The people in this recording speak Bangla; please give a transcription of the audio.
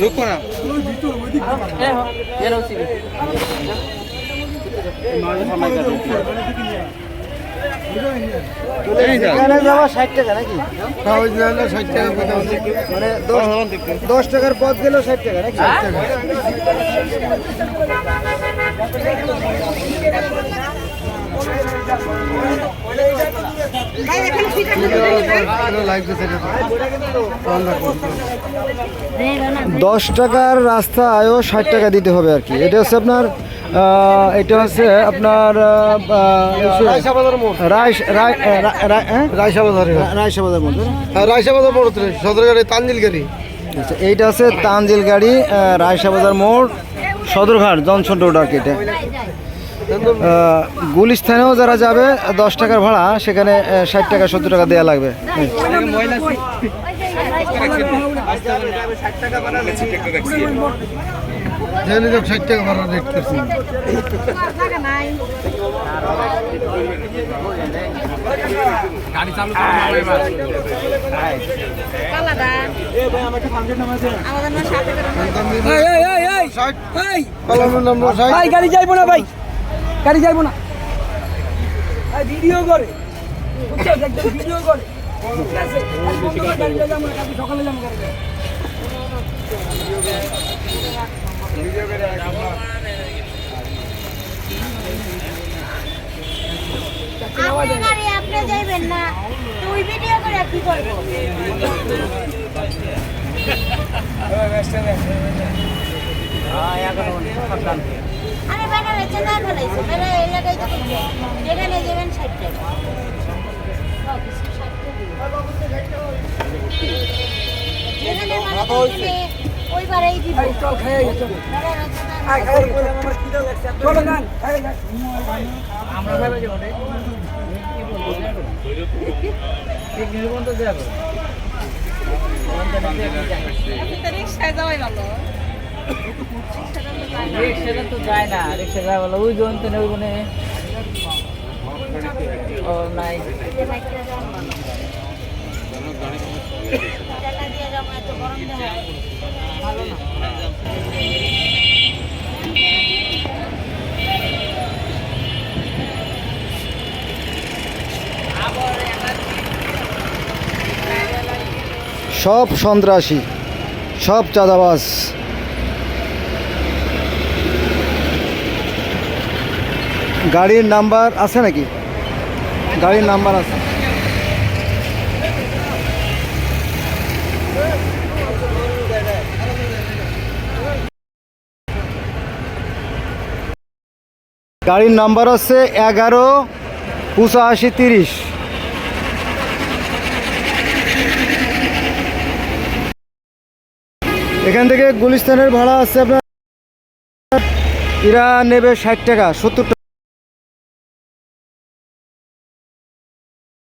ঢুকবো না। এই যা। এখানে যাওয়া ষাট টাকা নাকি ষাট টাকা কথা হচ্ছে মানে দশ দশ টাকার পথ গেলেও ষাট টাকা নাকি? দশ টাকার রাস্তা আয়ও ষাট টাকা দিতে হবে আর কি। এটা হচ্ছে আপনার এটা হচ্ছে আপনার রায় হ্যাঁ? হ্যাঁ গাড়ি আচ্ছা এইটা হচ্ছে তানজিল গাড়ি আহ, রায়সাবাজার মোড় সদরঘাট জনসন রোড আর কি এটা। গুলিস্থানেও যারা যাবে দশ টাকার ভাড়া সেখানে ষাট টাকা সত্তর টাকা দেওয়া লাগবে। ষাট। টাকা ভাড়া গাড়ি যাইবো না ভাই। গাড়ি যাইবো না। ভিডিও করে। ভিডিও করে। সকালে যাব গাড়ি আপনি যাইবেন না। তুই ভিডিও করে কি করব? আরে বেটা রেচে না ফেলাইছে। বেটা এই লাগাই তো যেখানে ষাট টাকা। যেখানে দিব। চল চল। যান খাই আই, খাই। না রিক্সা ওই সব সন্ত্রাসী সব চাঁদাবাজ। গাড়ির নাম্বার আছে নাকি? গাড়ির নাম্বার আছে। গাড়ির নাম্বার হচ্ছে এগারো, পঁচাশি, তিরিশ। এখান থেকে গুলিস্তানের ভাড়া আছে আপনার এরা নেবে ষাট টাকা, সত্তর